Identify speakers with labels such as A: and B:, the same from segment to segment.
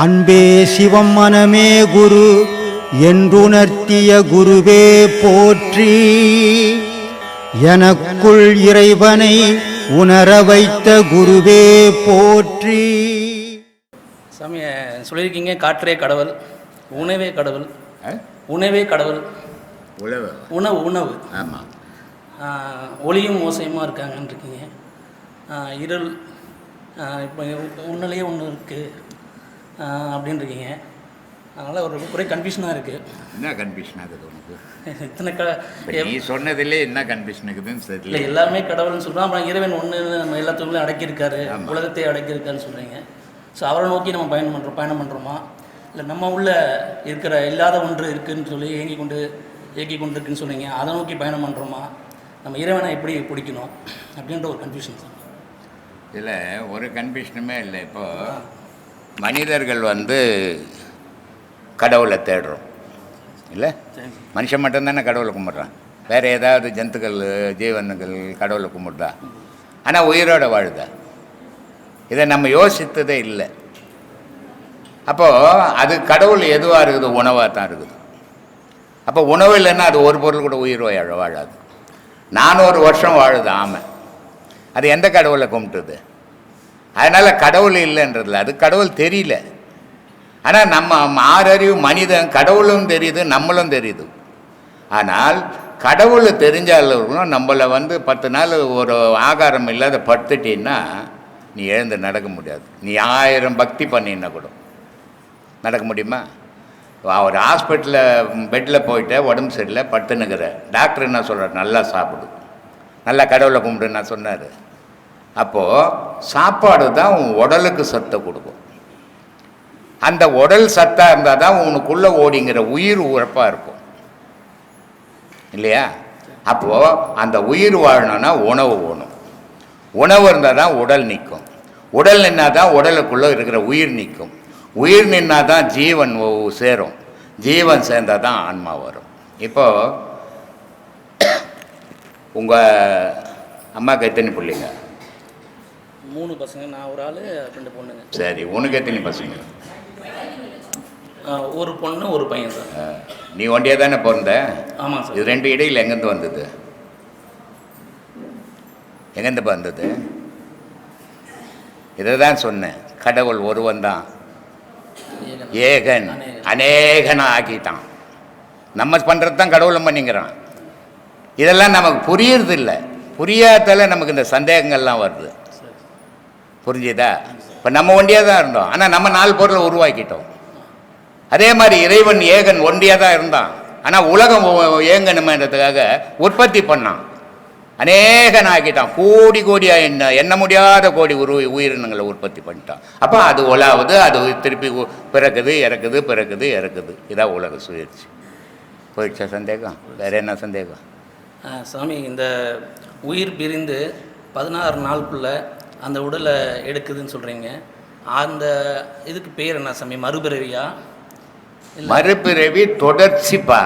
A: அன்பே சிவம் மனமே குரு என்றுணர்த்திய குருவே போற்றி. எனக்குள் இறைவனை உணர வைத்த குருவே போற்றி.
B: சாமி சொல்லியிருக்கீங்க காற்றே கடவுள் உணவே கடவுள்
C: ஆ?
B: உணவே கடவுள்.
C: உழவு
B: உணவு உணவு.
C: ஆமாம்
B: ஒளியும் ஓசையுமா இருக்காங்கன்னு இருக்கீங்க. இருள் இப்போ உன்னிலேயே ஒன்று இருக்குது அப்படின்னு இருக்கீங்க அதனால் ஒரு ஒரே கன்ஃபியூஷனாக இருக்குது
C: என்ன கன்ஃபியூஷன் ஆகுது உனக்கு?
B: இத்தனை க
C: நீ சொன்னதுலே என்ன கன்ஃபியூஷன் இருக்குதுன்னு
B: இல்லை
C: தெரியல
B: எல்லாமே கடவுள்னு சொல்கிறோம் அப்புறம் இறைவன் ஒன்று நம்ம எல்லாத்துக்குள்ளே அடக்கியிருக்காரு. உலகத்தை அடக்கியிருக்காருன்னு சொல்கிறீங்க ஸோ அவரை நோக்கி நம்ம பயணம் பண்ணுறோம் பயணம் பண்ணுறோமா இல்லை நம்ம உள்ள இருக்கிற இல்லாத ஒன்று இருக்குன்னு சொல்லி ஏங்கி கொண்டு ஏங்கி கொண்டு இருக்குன்னு சொன்னீங்க. அதை நோக்கி பயணம் பண்ணுறோமா நம்ம இறைவனை எப்படி பிடிக்கணும்? அப்படின்ற ஒரு கன்ஃபியூஷன் சார்
C: இதில் ஒரு கன்ஃபியூஷனுமே இல்லை. இப்போ மனிதர்கள் வந்து கடவுளை தேடுறோம். இல்லை? மனுஷன் மட்டும்தானே கடவுளை கும்பிட்றான். வேறு ஏதாவது ஜந்துக்கள் ஜீவன்கள் கடவுளை கும்பிடுதா? ஆனால் உயிரோட வாழுதா? இதை நம்ம யோசித்ததே இல்லை. அப்போது அது கடவுள் எதுவாக இருக்குது? உணவாக தான் இருக்குது. அப்போ உணவு இல்லைன்னா அது ஒரு பொருள் கூட உயிர் வாழ வாழாது. நானூறு வருஷம் வாழுது ஆமை. அது எந்த கடவுளை கும்பிட்டுது? அதனால் கடவுள் இல்லைன்றதில்ல அது கடவுள் தெரியல. ஆனால் நம்ம ஆறறிவு மனிதன் கடவுளும் தெரியுது நம்மளும் தெரியுது. ஆனால் கடவுள் தெரிஞ்சாலும் நம்மளை வந்து பத்து நாள் ஒரு ஆகாரம் இல்லாத படுத்துட்டின்னா நீ எழுந்து நடக்க முடியாது. நீ ஆயிரம் பக்தி பண்ணினா கூட. நடக்க முடியுமா? ஒரு ஹாஸ்பிட்டலில் பெட்டில் போயிட்டு உடம்பு சரியில்லை படுத்துனுக்கிற டாக்டர் என்ன சொல்கிறார் நல்லா சாப்பிடு. நல்லா கடவுளை கும்பிடுன்னு நான் சொன்னார். அப்போது சாப்பாடு தான் உன் உடலுக்கு சத்தை கொடுக்கும். அந்த உடல் சத்தாக இருந்தால் தான் உனக்குள்ளே ஓடிங்கிற உயிர் உறப்பாக இருக்கும். இல்லையா? அப்போது அந்த உயிர் வாழணும்னா உணவு வேணும். உணவு இருந்தால் தான் உடல் நிற்கும் உடல் நின்னா தான் உடலுக்குள்ளே இருக்கிற உயிர் நிற்கும் உயிர் நின்னா தான் ஜீவன் சேரும். ஜீவன் சேர்ந்தால் தான் ஆன்மா வரும். இப்போது உங்கள் அம்மாவுக்கு எத்தனை பிள்ளைங்க?
B: மூணு பசங்க நான் ஒரு ஆள் ரெண்டு பொண்ணுங்க.
C: சரி உனக்கு எத்தனை பசங்க?
B: ஒரு பொண்ணு ஒரு பையன் சார்.
C: நீ ஒண்டியே தானே பிறந்த?
B: ஆமாம் சார்.
C: இது ரெண்டு இடையில் எங்கேருந்து வந்தது? எங்கேருந்து வந்தது? இதை தான் சொன்னேன். கடவுள் ஒருவன் தான். ஏகன். அநேகனா. ஆக்கிட்டான் நம்ம பண்ணுறது தான் கடவுளை பண்ணிங்கிறான் இதெல்லாம் நமக்கு புரியறது இல்லை புரியாதால நமக்கு இந்த சந்தேகங்கள்லாம் வருது. புரிஞ்சுதா? இப்போ நம்ம ஒண்டியாக தான் இருந்தோம். ஆனால் நம்ம நாலு பொருளை உருவாக்கிட்டோம். அதே மாதிரி இறைவன் ஏகன் ஒண்டியாக தான் இருந்தான். ஆனால் உலகம் ஏங்கணுமன்றதுக்காக உற்பத்தி பண்ணான். அநேகன் ஆக்கிட்டான். கோடி கோடியாக என்ன எண்ண முடியாத கோடி உரு உயிரினங்களை உற்பத்தி பண்ணிட்டான். அப்போ அது உலாவுது அது திருப்பி பிறக்குது இறக்குது பிறக்குது இறக்குது. இதான் உலக சுயற்சி போயிடுச்சா சந்தேகம்? வேற என்ன சந்தேகம்?
B: சாமி இந்த உயிர் பிரிந்து பதினாறு நாளுக்குள்ளே அந்த உடலை எடுக்குதுன்னு சொல்கிறீங்க அந்த இதுக்கு பேர் என்ன சாமி? மறுபிறவியா?
C: மறுபிறவி தொடர்ச்சிப்பா.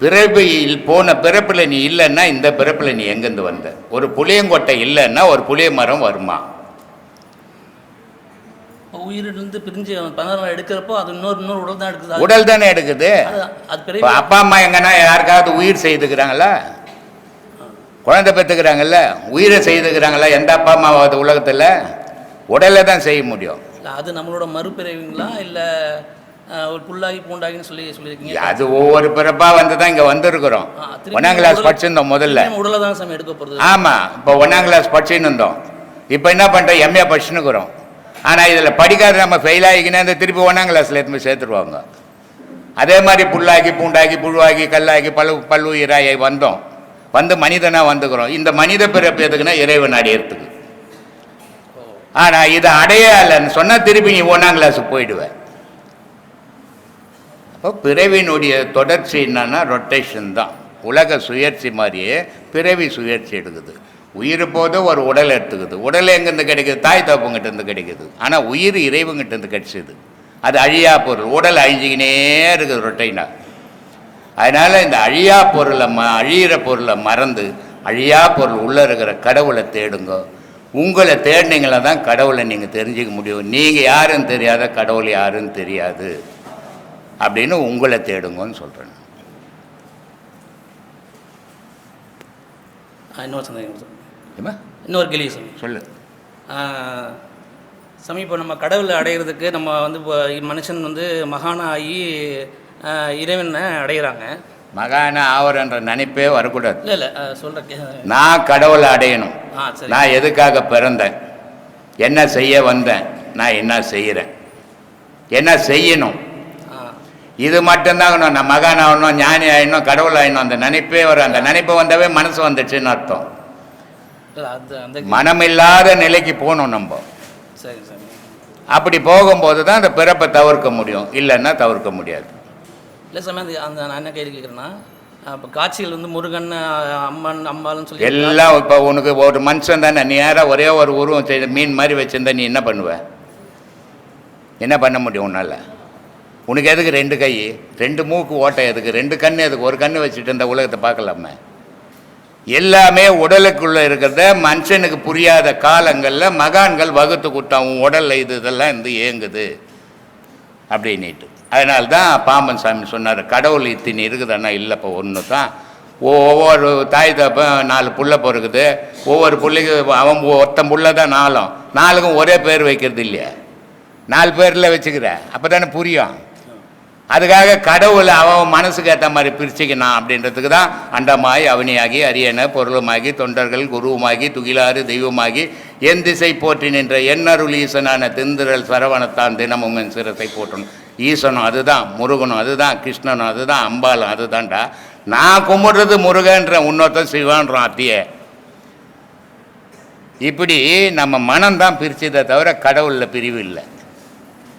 C: பிறவியில் போன பிறப்பில் நீ இல்லைன்னா இந்த பிறப்பில் நீ எங்கேருந்து வந்த? ஒரு புளியங்கொட்டை இல்லைன்னா ஒரு புளிய மரம் வருமா?
B: உயிரிலிருந்து பிரிஞ்சு பதினாறு எடுக்கிறப்போ அது இன்னொரு இன்னொரு உடல் தான் எடுக்குது.
C: உடல் தானே எடுக்குது? அப்பா அம்மா எங்கன்னா யாருக்காவது உயிர் செய்துக்கிறாங்களா? குழந்தை பெற்றுக்கிறாங்கல்ல உயிரை செய்துக்கிறாங்களா எந்த அப்பா அம்மாவாவது உலகத்தில்? உடலை தான் செய்ய முடியும்.
B: இல்ல, அது நம்மளோட மறுபிறவிங்களா? இல்லை ஒரு புல்லாகி பூண்டாகின்னு சொல்லி சொல்லியிருக்கீங்க?
C: அது ஒவ்வொரு பிறப்பாக வந்து தான் இங்கே வந்திருக்கிறோம். ஒன்றாம் கிளாஸ் படிச்சிருந்தோம் முதல்ல.
B: உடலை தான் சாமி எடுக்க போகிறது
C: ஆமாம் இப்போ ஒன்றாம் கிளாஸ் படிச்சுன்னு இருந்தோம். இப்போ என்ன பண்ணுறோம் எம்ஏ படிச்சுன்னுக்குறோம். ஆனால் இதில் படிக்காத நம்ம ஃபெயில் ஆகிக்கினா திருப்பி ஒன்றாம் கிளாஸில் எடுத்து சேர்த்துருவாங்க. அதே மாதிரி புல்லாகி பூண்டாகி புழுவாகி கல்லாகி பல்லு பல்லுயிராகி வந்தோம். வந்து மனிதனாக வந்துக்கிறோம். இந்த மனித பிறப்பு எதுக்குன்னா இறைவன் அடையிறதுக்கு. ஆனால் இதை அடையலைன்னு சொன்னால் திருப்பி நீ ஒன்றாம் கிளாஸுக்கு போயிடுவேன் அப்போ பிறவினுடைய தொடர்ச்சி என்னன்னா ரொட்டேஷன் தான். உலக சுயற்சி மாதிரியே பிறவி சுயற்சி எடுக்குது. உயிர் போது ஒரு உடல் எடுத்துக்குது. உடல் எங்கேருந்து கிடைக்குது? தாய் தப்பங்கிட்ட இருந்து கிடைக்குது. ஆனால் உயிர் இறைவங்கிட்டேருந்து கிடைச்சிது. அது அழியா பொருள் உடல் அழிஞ்சிக்கினே இருக்குது ரொட்டைனா அதனால் இந்த அழியா பொருளை ம அழியிற பொருளை மறந்து அழியா பொருள் உள்ளே இருக்கிற கடவுளை தேடுங்க. உங்களை தேடினீங்களா தான் கடவுளை நீங்கள் தெரிஞ்சுக்க முடியும். நீங்கள் யாருன்னு தெரியாத கடவுள் யாருன்னு தெரியாது. அப்படின்னு உங்களை தேடுங்கன்னு சொல்கிறேன்
B: இன்னொரு சந்தேகம் இன்னொரு கேள்வி
C: சொல்லு.
B: சாமி இப்போ நம்ம கடவுளை அடையிறதுக்கு நம்ம வந்து இப்போ மனுஷன் வந்து மகானா ஆகி ஆ, இறைவனை அடையிறாங்க.
C: மகான ஆவரன்ற நினைப்பே வரக்கூடாது.
B: இல்லை இல்லை சொல்கிற
C: நான் கடவுளை அடையணும். நான் எதுக்காக பிறந்தேன்? என்ன செய்ய வந்தேன்? நான் என்ன செய்கிறேன் என்ன செய்யணும்? இது மட்டும்தான் நான் மகான் ஆகணும் ஞானி ஆகணும் கடவுள் ஆகணும் அந்த நினைப்பே வரும் அந்த நினைப்பு வந்தவே மனசு வந்துச்சுன்னு அர்த்தம். மனமில்லாத நிலைக்கு போகணும் நம்ம.
B: சரி சரி.
C: அப்படி போகும்போது தான் அந்த பிறப்பை தவிர்க்க முடியும். இல்லைன்னா தவிர்க்க முடியாது.
B: இல்லை சாமி அந்த அந்த நான் என்ன கேள்வி கேட்குறேன்னா இப்போ காட்சிகள் வந்து முருகன் அம்மன் அம்பாள்னு சொல்லி
C: எல்லாம் இப்போ உனக்கு ஒரு மனுஷன் தானே நீ யாரா ஒரே ஒரு உருவம் செய்த மீன் மாதிரி வச்சிருந்தா நீ என்ன பண்ணுவ? என்ன பண்ண முடியும் உன்னால? உனக்கு எதுக்கு ரெண்டு கை? ரெண்டு மூக்கு ஓட்டை எதுக்கு? ரெண்டு கண்ணு எதுக்கு? ஒரு கண்ணு வச்சுட்டு இந்த உலகத்தை பார்க்கலாமே. எல்லாமே உடலுக்குள்ளே இருக்கிறத மனுஷனுக்கு புரியாத காலங்களில் மகான்கள் வகுத்து கொடுத்தான் உன் உடலில் இது இதெல்லாம் இருந்து ஏங்குது. அப்படின்னுட்டு. அதனால தான் பாம்பன் சாமி சொன்னார் கடவுள் இத்தினி இருக்குதுன்னா இல்லைப்பா ஒன்று தான் ஒவ்வொரு தாய் தப்பன் நாலு புள்ள பிறகுது ஒவ்வொரு பிள்ளைக்கு அவன் ஒருத்தன் புள்ள தான் நாலும். நாலுக்கும் ஒரே பேர் வைக்கிறது இல்லையா. நாலு பேரில் வச்சுக்கிற. அப்போ தானே புரியும். அதுக்காக கடவுள் அவன் மனசுக்கு ஏற்ற மாதிரி பிரிச்சுக்கணும் அப்படின்றதுக்கு தான் அண்டமாய் அவனியாகி அரியன பொருளுமாகி தொண்டர்கள் குருவுமாகி துகிலாறு தெய்வமாகி என் திசை போற்றி நின்ற எண்ணருள் ஈசனான திந்திரல் சரவணத்தான் தினமும் என் சிரத்தை போற்றணும். ஈசனும் அதுதான் முருகனும் அதுதான் கிருஷ்ணனும் அதுதான் அம்பாலும் அதுதான்டா. நான் கும்பிடுறது முருகன்ற இன்னொருத்தன் சிவான்றான் அத்தியே இப்படி நம்ம மனம்தான் பிரிச்சதை தவிர கடவுளில் பிரிவு இல்லை.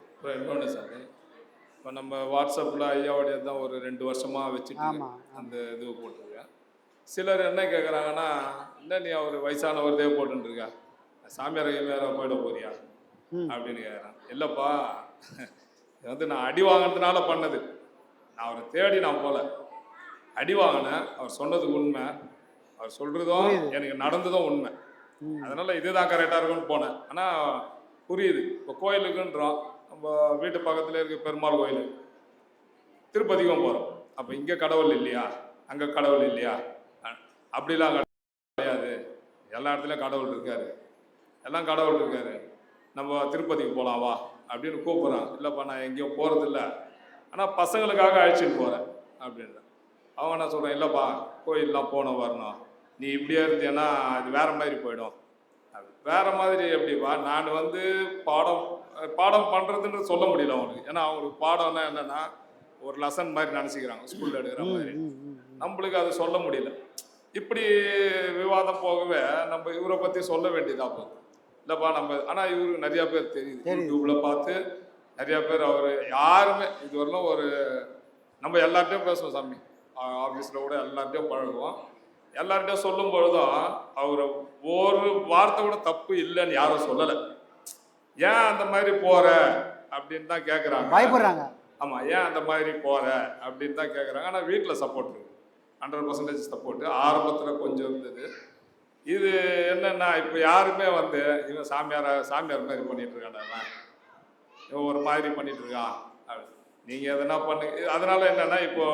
D: இப்போ இன்னொன்று சார் இப்போ நம்ம வாட்ஸ்அப்பில் ஐயாவுடைய தான் ஒரு ரெண்டு வருஷமாக வச்சுட்டு அந்த இது போட்டிருக்கேன் சிலர் என்ன கேட்குறாங்கன்னா இல்லை நீ அவர் வயசானவர்தே போட்டுருக்க சாமியார் ஐயமையார போயிட போறியா? அப்படின்னு கேட்குறான் இல்லைப்பா இது வந்து நான் அடி வாங்கினதுனால பண்ணது. நான் அவரை தேடி நான் போகல அடி வாங்கினேன் அவர் சொன்னது உண்மை. அவர் சொல்கிறதும் எனக்கு நடந்ததும் உண்மை. அதனால் இதுதான் கரெக்டாக இருக்கும்னு போனேன். ஆனால் புரியுது. இப்போ கோயிலுக்குன்றோம். நம்ம வீட்டு பக்கத்துல இருக்க பெருமாள் கோயில். திருப்பதிக்கும் போகிறோம் அப்போ இங்கே கடவுள் இல்லையா? அங்கே கடவுள் இல்லையா? அப்படிலாம் கிடையாது. எல்லா இடத்துலையும் கடவுள் இருக்காரு. எல்லாம் கடவுள் இருக்காரு. நம்ம திருப்பதிக்கு போகலாம் வா. அப்படின்னு கூப்பிட்றான். இல்லைப்பா நான் எங்கேயும் போகிறதில்ல ஆனால் பசங்களுக்காக அழைச்சிட்டு போகிறேன் அப்படின்னு அவங்க என்ன சொல்கிறேன் இல்லைப்பா கோயிலெலாம் போகணும் வரணும். நீ இப்படியே இருந்தீன்னா அது வேற மாதிரி போயிடும். அது வேற மாதிரி எப்படிப்பா நான் வந்து பாடம் பாடம் பண்ணுறதுன்னு சொல்ல முடியல அவங்களுக்கு ஏன்னா அவங்களுக்கு பாடம்னா என்னன்னா ஒரு லெசன் மாதிரி நினச்சிக்கிறாங்க ஸ்கூலில் எடுக்கிற மாதிரி. நம்மளுக்கு அது சொல்ல முடியல. இப்படி விவாதம் போகவே நம்ம இவரை பற்றி சொல்ல வேண்டியதா போகுது. இல்லைப்பா நம்ம ஆனால் இவருக்கு நிறைய பேர் தெரியுது. யூடியூப்ல பார்த்து நிறைய பேர் அவர் யாருமே இதுவரையிலும் ஒரு நம்ம எல்லார்ட்டையும் பேசுவோம் சாமி. ஆஃபீஸில் கூட எல்லார்ட்டையும் பழகுவோம். எல்லார்ட்டையும் சொல்லும் பொழுதும் அவர் ஒரு வார்த்தை கூட தப்பு இல்லைன்னு யாரும் சொல்லலை. ஏன் அந்த மாதிரி போற அப்படின்னு தான் கேட்குறாங்க
E: பயப்படுறாங்க.
D: ஆமா ஏன் அந்த மாதிரி போற அப்படின்னு தான் கேட்குறாங்க ஆனால் வீட்டில் சப்போர்ட் இருக்கு. ஹண்ட்ரட் பர்சன்டேஜ் சப்போர்ட் ஆரம்பத்தில் கொஞ்சம் இருந்தது. இது என்னன்னா இப்போ யாருமே வந்து இவன் சாமியார சாமியார் மாதிரி பண்ணிட்டு இருக்கான்டா இவன் ஒரு மாதிரி பண்ணிட்டு இருக்கான். அப்படி. நீங்க எதனா பண்ணு அதனால என்னன்னா இப்போ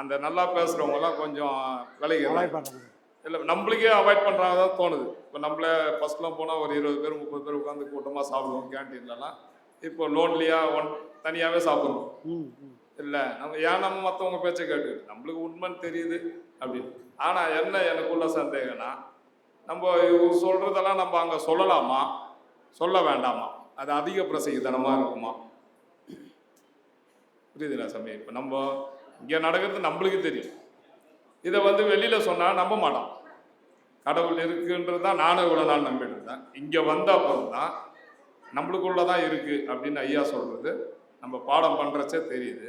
D: அந்த நல்லா பேசுறவங்க எல்லாம் கொஞ்சம்
E: பயப்படுறாங்க
D: இல்லை நம்மளுக்கே அவாய்ட் பண்ணுறாங்க தான் தோணுது. இப்போ நம்மளே ஃபஸ்ட்லாம் போனால் ஒரு இருபது பேர் முப்பது பேர் உட்காந்து கூட்டமாக சாப்பிடுவோம் கேன்டீன்லலாம் இப்போ லோன்லியாக ஒன் தனியாகவே சாப்பிட்றோம் இல்லை நம்ம ஏன் நம்ம மற்றவங்க பேச்சை கேட்டு நம்மளுக்கு உண்மைன்னு தெரியுது. அப்படின்னு ஆனால் என்ன எனக்குள்ள சந்தேகம்னா நம்ம சொல்கிறதெல்லாம் நம்ம அங்கே சொல்லலாமா? சொல்ல வேண்டாமா? அது அதிக பிரசங்கித்தனமாக இருக்குமா? புரியுதுல சமயம் இப்போ நம்ம இங்கே நடக்கிறது நம்மளுக்கு தெரியும். இதை வந்து வெளியில் சொன்னால் நம்ப மாட்டோம். கடவுள் இருக்குன்றது தான் நானும் இவ்வளோ நாள் நம்பிட்டு இருந்தேன். இங்கே வந்த அப்புறம் தான் நம்மளுக்குள்ள தான் இருக்குது அப்படின்னு ஐயா சொல்கிறது நம்ம பாடம் பண்ணுறச்சே தெரியுது.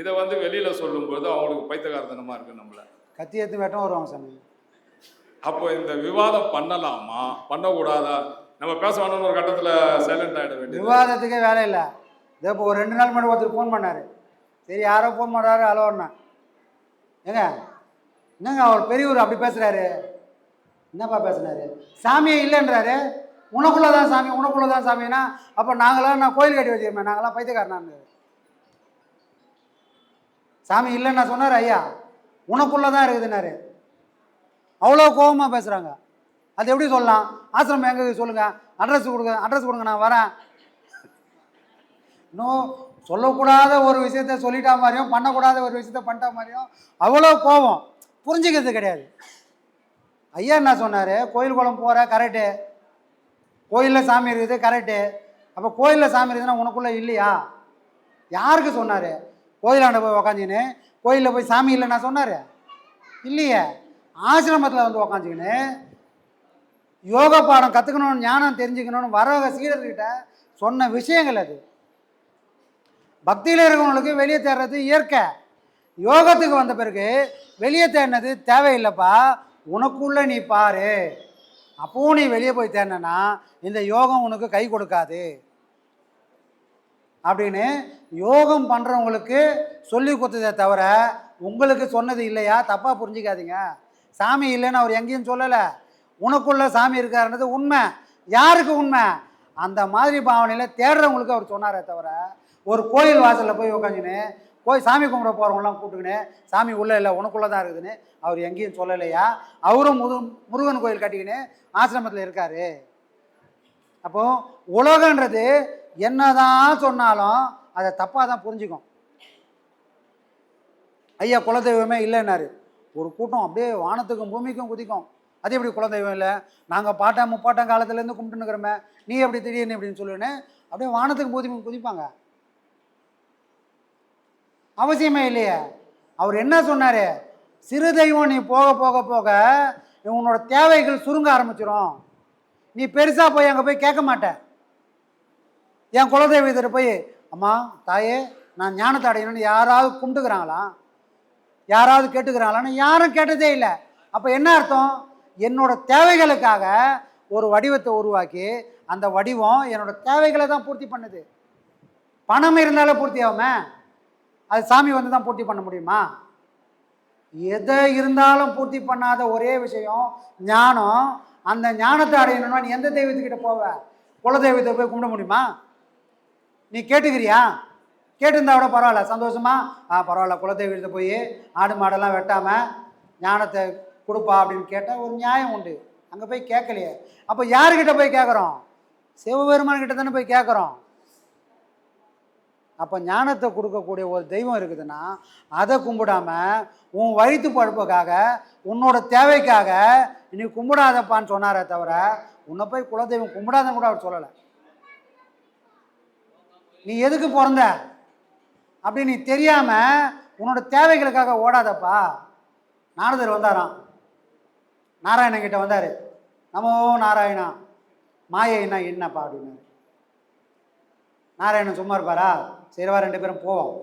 D: இதை வந்து வெளியில் சொல்லும்போது அவங்களுக்கு பைத்தகாரத்தனமாக இருக்குது நம்மள.
E: கத்தி எடுத்து வேட்டம் வருவாங்க சாமி.
D: அப்போ இந்த விவாதம் பண்ணலாமா? பண்ணக்கூடாதா? நம்ம பேச வேணும்னு ஒரு கட்டத்தில் சைலண்ட் ஆகிட வேண்டியது.
E: விவாதத்துக்கே வேலை இல்லை. இதோ இப்போ ஒரு ரெண்டு நாள் முன்னாடி ஒருத்தர் ஃபோன் பண்ணார். சரி யாரோ ஃபோன் பண்ணுறாரு அலோன்னா ஏங்க என்னங்க அவர் பெரியவர் அப்படி பேசுகிறாரு என்னப்பா பேசுனாரு? சாமியே இல்லைன்றாரு. உனக்குள்ளே தான் சாமி உனக்குள்ளே தான் சாமின்னா அப்போ நாங்களாம் நான் கோயில் கட்டி வச்சிருப்பேன் நாங்களாம் பைத்தியக்காரனான்னு. சாமி இல்லைன்னு நான் சொன்னார் ஐயா. உனக்குள்ளே தான் இருக்குதுன்னாரு. அவ்வளோ கோபமாக பேசுகிறாங்க அது எப்படி சொல்லலாம்? ஆசிரமம் எங்கே சொல்லுங்கள் அட்ரஸ் கொடுங்க அட்ரஸ் கொடுங்க நான் வரேன். இன்னும் சொல்லக்கூடாத ஒரு விஷயத்த சொல்லிட்டா மாதிரியும் பண்ணக்கூடாத ஒரு விஷயத்த பண்ணிட்டா மாதிரியும் அவ்வளோ கோபம். புரிஞ்சுக்கிறது கிடையாது. ஐயா என்ன சொன்னார்? கோயில் குளம் போகிற கரெக்டு கோயிலில் சாமி இருக்குது கரெக்டு அப்போ கோயிலில் சாமி இருக்குதுன்னா உனக்குள்ளே இல்லையா? யாருக்கு சொன்னார்? கோயிலாண்ட போய் உக்காந்துக்கின்னு கோயிலில் போய் சாமி இல்லைன்னா சொன்னார்? இல்லையே. ஆசிரமத்தில் வந்து உக்காந்துக்கின்னு யோகா பாடம் கற்றுக்கணும்னு ஞானம் தெரிஞ்சுக்கணும்னு வரவங்க சீடர்கிட்ட சொன்ன விஷயங்கள் அது. பக்தியில் இருக்கிறவங்களுக்கு வெளியே தேடுறது இயற்கை. யோகத்துக்கு வந்த பிறகு வெளியே தேடினது தேவையில்லைப்பா உனக்குள்ள நீ பாரு. அப்பவும் நீ வெளியே போய் தேடினா இந்த யோகம் உனக்கு கை கொடுக்காது. அப்படின்னு யோகம் பண்ணுறவங்களுக்கு சொல்லி கொடுத்ததே தவிர உங்களுக்கு சொன்னது இல்லையா? தப்பாக புரிஞ்சிக்காதீங்க. சாமி இல்லைன்னு அவர் எங்கேயும் சொல்லலை. உனக்குள்ள சாமி இருக்காருன்றது உண்மை. யாருக்கு உண்மை? அந்த மாதிரி பாவனையில் தேடுறவங்களுக்கு அவர் சொன்னாரே தவிர ஒரு கோயில் வாசலில் போய் உக்காந்துன்னு போய் சாமி கும்பிட போகிறவங்களாம் கூப்பிட்டுக்கினு சாமி உள்ளே இல்லை உனக்குள்ளே தான் இருக்குதுன்னு அவர் எங்கேயும் சொல்லலையா? அவரும் முது முருகன் கோயில் கட்டிக்கின்னு ஆசிரமத்தில் இருக்கார். அப்போ உலகன்றது என்னதான் சொன்னாலும் அதை தப்பாக தான் புரிஞ்சுக்கும். ஐயா குலதெய்வமே இல்லைன்னாரு. ஒரு கூட்டம் அப்படியே வானத்துக்கும் பூமிக்கும் குதிக்கும். அது எப்படி குலதெய்வம் இல்லை? நாங்கள் பாட்டம் முப்பாட்டம் காலத்துலேருந்து கும்பிட்டுனுக்கிறோமே நீ எப்படி திடீர்னு அப்படின்னு சொல்லுன்னு அப்படியே வானத்துக்கு பூமிக்கும் குதிப்பாங்க. அவசியமே இல்லையே. அவர் என்ன சொன்னார்? சிறு தெய்வம் நீ போக போக போக உன்னோட தேவைகள் சுருங்க ஆரம்பிச்சிடும் நீ பெருசாக போய் அங்கே போய் கேட்க மாட்ட. என் குலதெய்வத்திட்ட போய் அம்மா தாயே நான் ஞானத்தை அடையணும்னு யாராவது கும்பிட்டுக்கிறாங்களா? யாராவது கேட்டுக்கிறாங்களான்னு யாரும் கேட்டதே இல்லை. அப்போ என்ன அர்த்தம்? என்னோட தேவைகளுக்காக ஒரு வடிவத்தை உருவாக்கி அந்த வடிவம் என்னோட தேவைகளை தான் பூர்த்தி பண்ணுது. பணம் இருந்தாலே பூர்த்தி ஆகுமே? அது சாமி வந்து தான் பூர்த்தி பண்ண முடியுமா? எதை இருந்தாலும் பூர்த்தி பண்ணாத ஒரே விஷயம் ஞானம். அந்த ஞானத்தை அடையணும்னா நீ எந்த தெய்வத்துக்கிட்ட போவ? குல தெய்வத்தை போய் கும்பிட முடியுமா? நீ கேட்டுக்கிறியா? கேட்டிருந்தா கூட பரவாயில்ல. சந்தோஷமா? ஆ பரவாயில்ல. குலதெய்வத்தை போய் ஆடு மாடெல்லாம் வெட்டாமல் ஞானத்தை கொடுப்பா அப்படின்னு கேட்டால் ஒரு நியாயம் உண்டு. அங்கே போய் கேட்கலையே. அப்போ யாருக்கிட்ட போய் கேட்குறோம்? சிவபெருமான் கிட்ட தானே போய் கேட்குறோம். அப்போ ஞானத்தை கொடுக்கக்கூடிய ஒரு தெய்வம் இருக்குதுன்னா அதை கும்பிடாம உன் வயிற்று பழுப்புக்காக உன்னோட தேவைக்காக நீ கும்பிடாதப்பான்னு சொன்னாரே தவிர உன்னை போய் குலதெய்வம் கும்பிடாதன்னு கூட அவர் சொல்லலை. நீ எதுக்கு பிறந்த? அப்படி நீ தெரியாமல் உன்னோட தேவைகளுக்காக ஓடாதப்பா. நாரதர் வந்தாராம். நாராயணன் கிட்ட வந்தார். நமோ நாராயணா மாயைனா என்னப்பா அப்படின்னாரு நாராயணன் சும்மா இருப்பாரா? சரிவா ரெண்டு பேரும் போவோம்.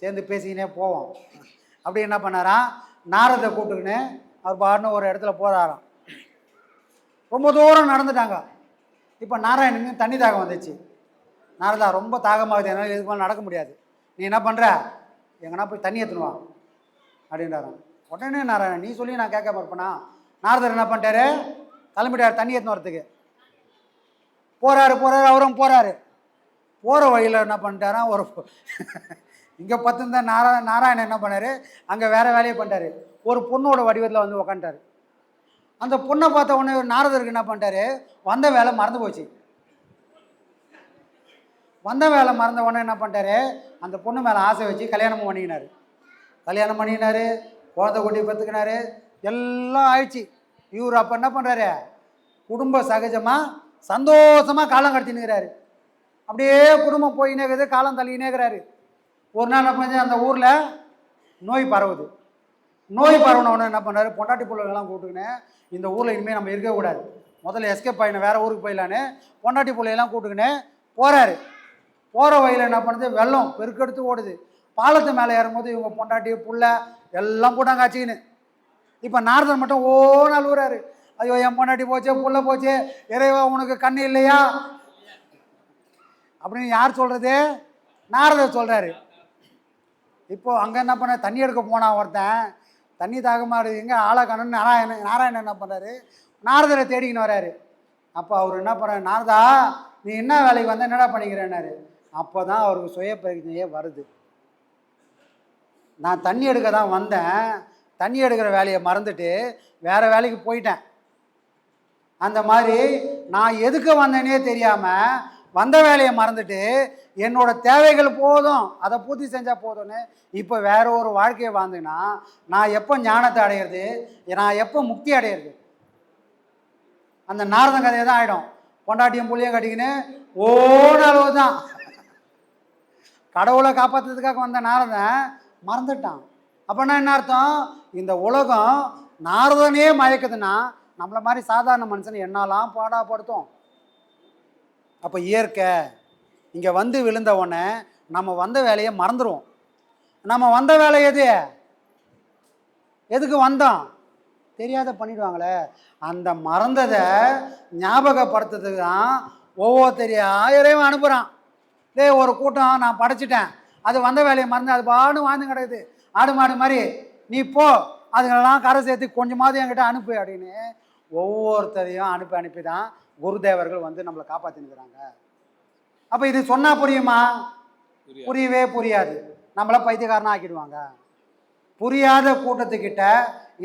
E: சேர்ந்து பேசிக்கினே போவோம். அப்படி என்ன பண்ணாராம்? நாரதை கூப்பிட்டுக்கின்னு அவர் பாருன்னு ஒரு இடத்துல போகிறாராம் ரொம்ப தூரம் நடந்துட்டாங்க. இப்போ நாராயணனுக்கு தண்ணி தாகம் வந்துச்சு. நாரதா ரொம்ப தாகமாகுது. என்னால் இதுக்கு மேலே நடக்க முடியாது. நீ என்ன பண்ணுற எங்கன்னா போய் தண்ணி எடுத்துன்னு வா அப்படின்றாராம். உடனே நாராயணன் நீ சொல்லி நான் கேட்க பார்ப்பேனா நாரதர் என்ன பண்ணிட்டாரு? கிளம்பிட்டார் தண்ணி எடுத்துன்னு வரத்துக்கு போகிறாரு போகிறாரு அவரும் போகிறாரு போகிற வழியில் என்ன பண்ணிட்டாராம்? ஒரு இங்கே பார்த்துருந்தா நாரா நாராயணன் என்ன பண்ணார்? அங்கே வேறு வேலையை பண்ணிட்டாரு. ஒரு பொண்ணோட வடிவத்தில் வந்து உக்காண்டார் அந்த பொண்ணை பார்த்த உடனே நாரதருக்கு என்ன பண்ணிட்டாரு? வந்த வேலை மறந்து போச்சு. வந்த வேலை மறந்த உடனே என்ன பண்ணிட்டாரு? அந்த பொண்ணு மேலே ஆசை வச்சு கல்யாணமும் பண்ணிக்கினாரு. கல்யாணம் பண்ணிக்கினாரு குழந்தை குட்டி பெற்றுக்கினாரு எல்லாம் ஆயிடுச்சு. இவர் அப்போ என்ன பண்ணுறாரு குடும்ப சகஜமாக சந்தோஷமாக காலம் கடத்தினுக்கிறாரு அப்படியே குடும்பம் போயினேக்குது காலம் தள்ளினேக்கிறாரு ஒரு நாள் என்ன பண்ணி அந்த ஊரில் நோய் பரவுது. நோய் பரவுன என்ன பண்ணாரு? பொண்டாட்டி பிள்ளைகள்லாம் கூப்பிட்டுக்கின்னு இந்த ஊரில் இனிமேல் நம்ம இருக்கக்கூடாது முதல்ல எஸ்கேப் ஆகின வேறு ஊருக்கு போயிடலான்னு பொண்டாட்டி பிள்ளையெல்லாம் கூப்பிட்டுக்கின்னு போகிறாரு போகிற வழியில் என்ன பண்ணுது? வெள்ளம் பெருக்கெடுத்து ஓடுது. பாலத்து மேலே ஏறும்போது இவங்க பொண்டாட்டி புள்ள எல்லாம் போட்டாங்க ஆச்சுக்கின்னு இப்போ நாரதன் மட்டும் ஓ நழுவுறாரு ஐயோ என் பொண்டாட்டி போச்சே புள்ள போச்சே இறைவா உனக்கு கண்ணு இல்லையா? அப்படின்னு யார் சொல்கிறது நாரதர் சொல்கிறாரு இப்போ அங்கே என்ன பண்ண தண்ணி எடுக்க போனான் ஒருத்தன் தண்ணி தாகமாக இருக்குது எங்கே ஆளாக்கணும்னு நாராயணன் நாராயணன் என்ன பண்ணுறாரு நாரதரை தேடிக்கின்னு வராரு. அப்போ அவர் என்ன பண்ணுறாரு நாரதா நீ என்ன வேலைக்கு வந்த என்னடா பண்ணிக்கிறேன்னாரு. அப்போ தான் அவருக்கு சுய பிரஜையே வருது. நான் தண்ணி எடுக்க தான் வந்தேன். தண்ணி எடுக்கிற வேலையை மறந்துட்டு வேறு வேலைக்கு போயிட்டேன். அந்த மாதிரி நான் எதுக்கு வந்தேனே தெரியாமல் வந்த வேலையை மறந்துட்டு என்னோட தேவைகள் போதும் அதை பூர்த்தி செஞ்சால் போதும்னு இப்போ வேற ஒரு வாழ்க்கையை வாழ்ந்துன்னா நான் எப்போ ஞானத்தை அடையிறது? நான் எப்போ முக்தி அடையிறது? அந்த நாரதன் கதையை தான் ஆகிடும் பொண்டாட்டியும் புள்ளியும் கட்டிக்கின்னு ஓன அளவு தான் கடவுளை காப்பாற்றுறதுக்காக வந்த நாரதன் மறந்துட்டான். அப்படின்னா என்ன அர்த்தம்? இந்த உலகம் நாரதனே மயக்குதுன்னா நம்மளை மாதிரி சாதாரண மனுஷன் என்னெல்லாம் பாடாப்படுத்தும். அப்போ இயற்கை இங்கே வந்து விழுந்த உடனே நம்ம வந்த வேலையை மறந்துடுவோம் நம்ம வந்த வேலை எது? எதுக்கு வந்தோம்? தெரியாத பண்ணிடுவாங்களே. அந்த மறந்ததை ஞாபகப்படுத்துறதுக்கு தான் ஒவ்வொருத்தரையும் இறைவன் அனுப்புகிறான் டேய் ஒரு கூட்டம் நான் படைச்சிட்டேன். அது வந்த வேலையை மறந்து அது பாடு வாழ்ந்து கிடக்குது. ஆடு மாடு மாதிரி நீ போ அதுங்களெல்லாம் கரை சேர்த்து கொஞ்சமாவது என்கிட்ட அனுப்பு அப்படின்னு ஒவ்வொருத்தரையும் அனுப்பி அனுப்பி தான் குருதேவர்கள் வந்து நம்மளை காப்பாற்றினுக்கிறாங்க அப்போ இது சொன்னால் புரியுமா. புரியவே புரியாது. நம்மளை பைத்தியக்காரனா ஆக்கிடுவாங்க. புரியாத கூட்டத்துக்கிட்ட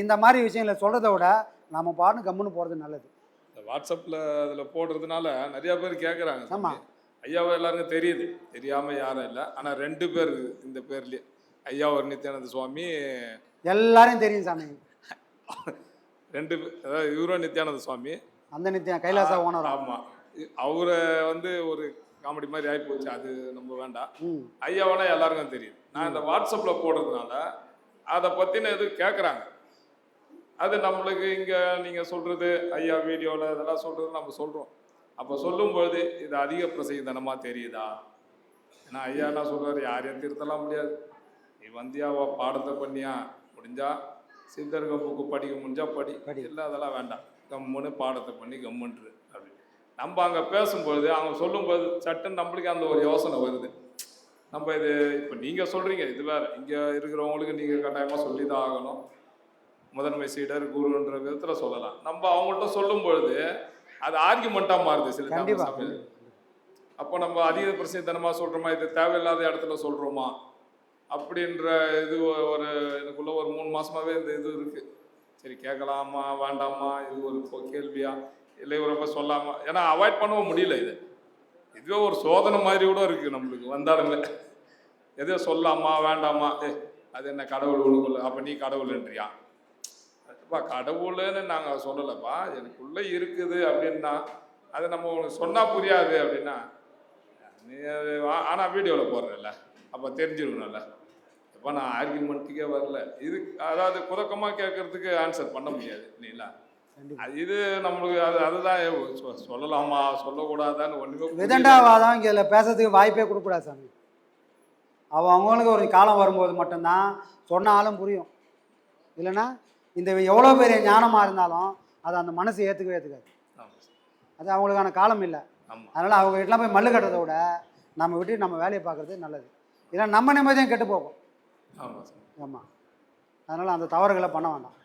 E: இந்த மாதிரி விஷயங்களை சொல்கிறத விட நம்ம பாட்டு கம்முன்னு போகிறது நல்லது.
D: வாட்ஸ்அப்பில் அதில் போடுறதுனால நிறைய பேர் கேட்குறாங்க
E: ஆமா.
D: ஐயாவை எல்லாருக்கும் தெரியுது. தெரியாமல் யாரும் இல்லை. ஆனால் ரெண்டு பேர் இந்த பேர்லேயே. ஐயா ஒரு நித்யானந்த சுவாமி.
E: எல்லாரையும் தெரியும் சாமி.
D: ரெண்டு பேர் அதாவது இவரும் நித்யானந்த சுவாமி.
E: அந்த நித்தியம் கைலாசா ஓனர்?
D: ஆமாம் அவரை வந்து ஒரு காமெடி மாதிரி ஆகி போச்சு. அது நம்ம வேண்டாம்.
E: ம்.
D: ஐயாவனா எல்லாருக்கும் தெரியுது நான் இந்த வாட்ஸ்அப்பில் போடுறதுனால அதை பற்றின இது கேட்குறாங்க அது நம்மளுக்கு இங்கே நீங்கள் சொல்கிறது ஐயா வீடியோவில் இதெல்லாம் சொல்கிறது நம்ம சொல்கிறோம் அப்போ சொல்லும்பொழுது இது அதிக பிரசங்கிதனமாக தெரியுதா? ஏன்னா ஐயா என்ன சொல்கிறாரு யாரையும் திருத்தலாம் முடியாது. நீ வந்தியா வா பாடத்தை பண்ணியா முடிஞ்சா சித்தர்க புக்கு படிக்க முடிஞ்சா படி.
E: படி.
D: இல்லை அதெல்லாம் வேண்டாம். கம்முன்னு பாடத்தை பண்ணி கம்முன்று அப்படி நம்ம அங்கே பேசும்பொழுது அவங்க சொல்லும்போது சட்டுன்னு நம்மளுக்கு அந்த ஒரு யோசனை வருது. நம்ம இது இப்போ நீங்கள் சொல்கிறீங்க இது வேற. இங்கே இருக்கிறவங்களுக்கு நீங்கள் கட்டாயமாக சொல்லி தான் ஆகணும். முதன்மை சீடர் குருன்ற விதத்தில் சொல்லலாம். நம்ம அவங்கள்ட்ட சொல்லும் பொழுது அது ஆர்குமெண்ட்டாக மாறுது சில time
E: கண்டிப்பா
D: சமயம். அப்போ நம்ம அதிக பிரசித்தனமாக சொல்கிறோமா இது தேவையில்லாத இடத்துல சொல்கிறோமா அப்படின்ற இது ஒரு எனக்குள்ள ஒரு மூணு மாசமாவே இந்த இது இருக்கு. சரி கேட்கலாமா வேண்டாமா? இது ஒரு கேள்வியா? இல்லை ரொம்ப சொல்லாமா. ஏன்னா அவாய்ட் பண்ணவும் முடியல இது. இதுவே ஒரு சோதனை மாதிரி கூட இருக்கு நம்மளுக்கு வந்தாலுமே. எதோ சொல்லாமா வேண்டாமா? ஏ அது என்ன கடவுள் உனக்குள்ள அப்போ நீ கடவுள்ன்றியா? அப்பா கடவுள்னு நாங்கள் சொல்லலைப்பா எனக்குள்ளே இருக்குது அப்படின்னா அது நம்ம உனக்கு சொன்னால் புரியாது அப்படின்னா நீ அது ஆ- ஆனா வீடியோவில் போடுறல அப்போ தெரிஞ்சிருக்கணும்ல இப்போ நான் ஆர்குமெண்ட்டுக்கே வரல. இது அதாவது குதக்கமாக கேட்கறதுக்கு ஆன்சர் பண்ண முடியாது இல்லைங்களா? இது நம்மளுக்கு அது அதுதான் சொல்லலாமா சொல்லக்கூடாதான்னு ஒன்றுமே.
E: விதண்டாவாதம் இதில் பேசுறதுக்கு வாய்ப்பே கொடுக்கூடாது சாமி. அவ அவங்களுக்கு ஒரு காலம் வரும்போது மட்டும்தான் சொன்னாலும் புரியும். இல்லைன்னா இந்த எவ்வளோ பெரிய ஞானமாக இருந்தாலும் அதை அந்த மனசு ஏற்றுக்கவே ஏற்றுக்காது. அது அவங்களுக்கான காலம் இல்லை. அதனால் அவங்க வீட்டில் போய் மல்லு கட்டுறதை விட நம்ம விட்டு நம்ம வேலையை பார்க்குறது நல்லது. ஏன்னா நம்ம நிம்மதியும் கெட்டு போகும். ஆமாம் அதனால் அந்த தவறுகளை பண்ண வேண்டாம்.